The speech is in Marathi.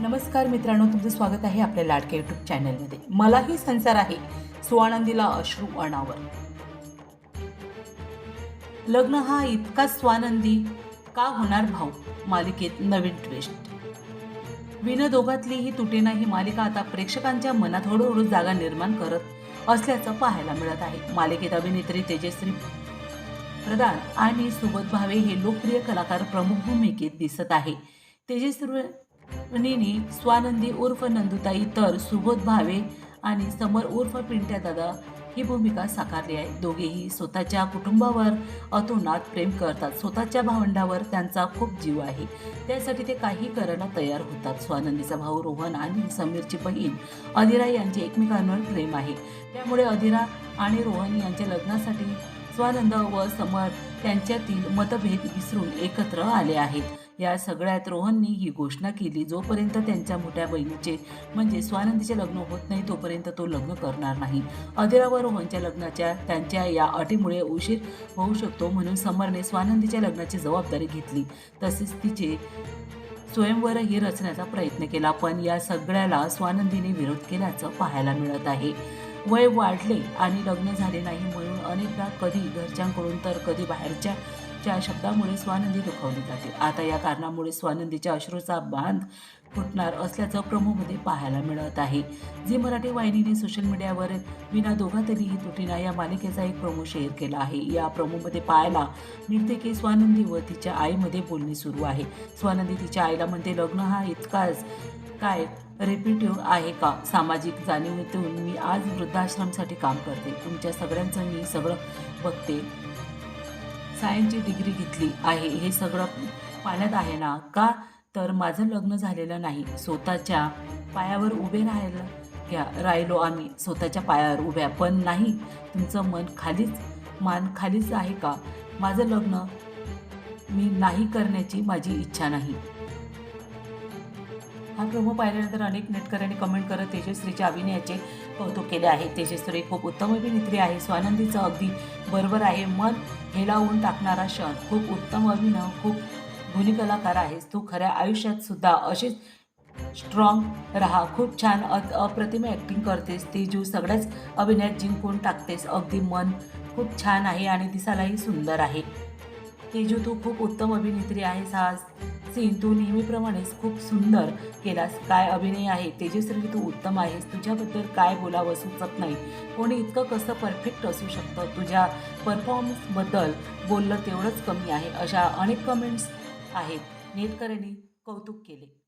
नमस्कार मित्रांनो तुमचं स्वागत आहे आपल्या लाडके यूट्यूब चॅनलमध्ये मलाही संसार आहे स्वानंदीला अश्रू अनावर. लग्न हा इतका स्वानंदी का होणार भाऊ? मालिकेत नवीन ट्विस्ट विन दोघातली ही तुटेना ही मालिका आता प्रेक्षकांच्या मनात हळूहळू जागा निर्माण करत असल्याचं पाहायला मिळत आहे. मालिकेत अभिनेत्री तेजश्री प्रधान आणि सुबोध भावे हे लोकप्रिय कलाकार प्रमुख भूमिकेत दिसत आहे. तेजस्वी तेजस्विनी स्वानंदी उर्फ नंदुताई तर सुबोध भावे आणि समर उर्फ पिंट्या दादा ही भूमिका साकारली आहे. दोघेही स्वतःच्या कुटुंबावर अतोनात प्रेम करतात. स्वतःच्या भावंडावर त्यांचा खूप जीव आहे. त्यासाठी ते काही करायला तयार होतात. स्वानंदीचा भाऊ रोहन आणि समीरची बहीण अधिरा यांचे एकमेकांवर प्रेम आहे. त्यामुळे अधिरा आणि रोहन यांच्या लग्नासाठी स्वानंद व समर त्यांच्यातील मतभेद विसरून एकत्र आले आहेत. या सगळ्यात रोहननी ही घोषणा केली जोपर्यंत त्यांच्या मोठ्या बहिणीचे म्हणजे स्वानंदीचे लग्न होत नाही तोपर्यंत तो लग्न करणार नाही. अधिरा व रोहनच्या लग्नाच्या त्यांच्या या अटीमुळे उशीर होऊ शकतो म्हणून समरने स्वानंदीच्या लग्नाची जबाबदारी घेतली. तसेच तिचे स्वयंवरही रचण्याचा प्रयत्न केला पण या सगळ्याला स्वानंदीने विरोध केल्याचं पाहायला मिळत आहे. वय वाढले आणि लग्न झाले नाही म्हणून अनेकदा कधी घरच्यांकडून तर कधी बाहेरच्या च्या शब्दामुळे स्वानंदी दुखावली जाते. आता या कारणामुळे स्वानंदीच्या अश्रूचा बांध फुटणार असल्याचं प्रमोमध्ये पाहायला मिळत आहे. झी मराठी वाहिनीने सोशल मीडियावर विना दोघा तरीही तुटीना या मालिकेचा एक प्रमो शेअर केला आहे. या प्रमोमध्ये पाहायला मिळते की स्वानंदी व तिच्या आईमध्ये बोलणी सुरू आहे. स्वानंदी तिच्या आईला म्हणते लग्न हा इतकाच काय रेपिटिव्ह आहे का? सामाजिक जाणीवेतून मी आज वृद्धाश्रमसाठी काम करते. तुमच्या सगळ्यांचं मी सगळं बघते. सायन्सची डिग्री घेतली आहे. हे सगळं पाण्यात आहे ना? का तर माझं लग्न झालेलं नाही. स्वतःच्या पायावर उभे राहायला घ्या. राहिलो आम्ही स्वतःच्या पायावर उभ्या. पण नाही तुमचं मन खालीच मान खालीच आहे का? माझं लग्न मी नाही करण्याची माझी इच्छा नाही. हा प्रोमो पाहिल्यानंतर अनेक नेटकऱ्यांनी कमेंट करत तेजश्रीच्या अभिनयाचे कौतुक केले आहे. तेजश्री खूप उत्तम अभिनेत्री आहे. स्वानंदीचं अगदी बरोबर आहे. मन हेलावून टाकणारा क्षण. खूप उत्तम अभिनय खूप गुणी कलाकार आहेस तू खऱ्या आयुष्यात सुद्धा अशीच स्ट्रॉंग राहा. खूप छान अ अप्रतिम ॲक्टिंग करतेस. तेजू सगळ्याच अभिनयात जिंकून टाकतेस. अगदी मन खूप छान आहे आणि दिसायलाही सुंदर आहे. तेजू तू खूप उत्तम अभिनेत्री आहेस हा सीन तू नेहमीप्रमाणेच खूप सुंदर केलास. काय अभिनय आहे? तेजश्री तू उत्तम आहेस. तुझ्याबद्दल काय बोलावं सुचत नाही. कोणी इतकं कसं परफेक्ट असू शकतं? तुझ्या परफॉर्मन्सबद्दल बोललं तेवढंच कमी आहे. अशा अनेक कमेंट्स आहेत. नेटकऱ्यांनी कौतुक केले.